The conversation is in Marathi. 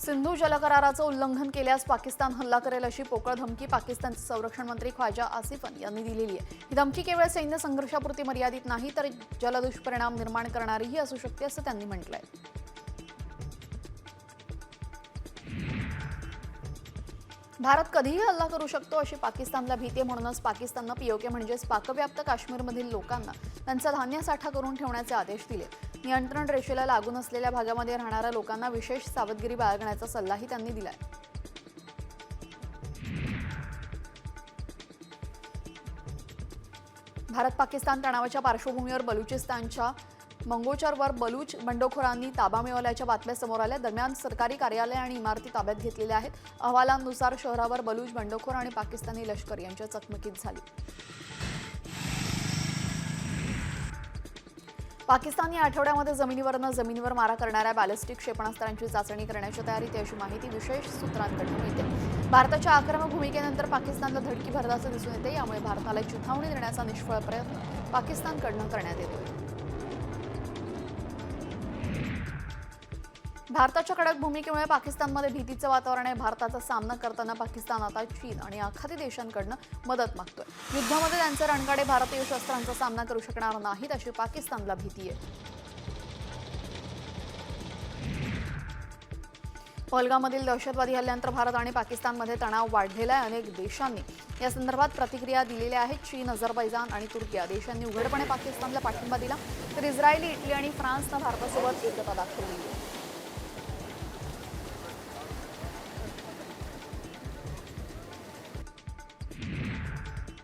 सिंधू जलकराराचं उल्लंघन केल्यास पाकिस्तान हल्ला करेल अशी पोकळ धमकी पाकिस्तानचे संरक्षण मंत्री ख्वाजा आसिफन यांनी दिलेली आहे. ही धमकी केवळ सैन्य संघर्षापुरती मर्यादित नाही तर जलदुष्परिणाम निर्माण करणारीही असू शकते असं त्यांनी म्हटलंय. भारत कधीही हल्ला करू शकतो अशी पाकिस्तानला भीती म्हणूनच पाकिस्ताननं पीओके म्हणजेच पाकव्याप्त काश्मीरमधील लोकांना त्यांचा धान्य साठा करून ठेवण्याचे आदेश दिले. नियंत्रण रेषेला लागून असलेल्या भागामध्ये राहणाऱ्या लोकांना विशेष सावधगिरी बाळगण्याचा सल्लाही त्यांनी दिलाय. भारत पाकिस्तान तणावाच्या पार्श्वभूमीवर बलुचिस्तानच्या मंगोचरवर बलूच बंडखोरांनी ताबा मिळवल्याच्या बातम्या समोर आल्या. दरम्यान सरकारी कार्यालय आणि इमारती ताब्यात घेतलेल्या आहेत. अहवालांनुसार शहरावर बलूच बंडखोर आणि पाकिस्तानी लष्कर यांच्या चकमकीत झाली. पाकिस्तान या आठवड्यामध्ये जमिनीवरनं जमिनीवर मारा करणाऱ्या बॅलिस्टिक क्षेपणास्त्रांची चाचणी करण्याची तयारीत अशी माहिती विशेष सूत्रांकडून मिळते. भारताच्या आक्रमक भूमिकेनंतर पाकिस्तानला धडकी भरल्याचं दिसून येते. यामुळे भारताला चिथावणी देण्याचा निष्फळ प्रयत्न पाकिस्तानकडनं करण्यात येतो भारताच्या कडक भूमिकेमुळे पाकिस्तानमध्ये भीतीचं वातावरण आहे. भारताचा सामना करताना पाकिस्तान आता चीन आणि आखाती देशांकडनं मदत मागतोय. युद्धामध्ये त्यांचे रणगाडे भारतीय शस्त्रांचा सामना करू शकणार नाहीत अशी पाकिस्तानला भीती आहे. पहलगाममधील दहशतवादी हल्ल्यानंतर भारत आणि पाकिस्तानमध्ये तणाव वाढलेला आहे. अनेक देशांनी या संदर्भात प्रतिक्रिया दिलेल्या आहेत चीन अझरबैजान आणि तुर्की या देशांनी उघडपणे पाकिस्तानला पाठिंबा दिला. तर इस्रायली इटली आणि फ्रान्सनं भारतासोबत एकता दाखवली आहे.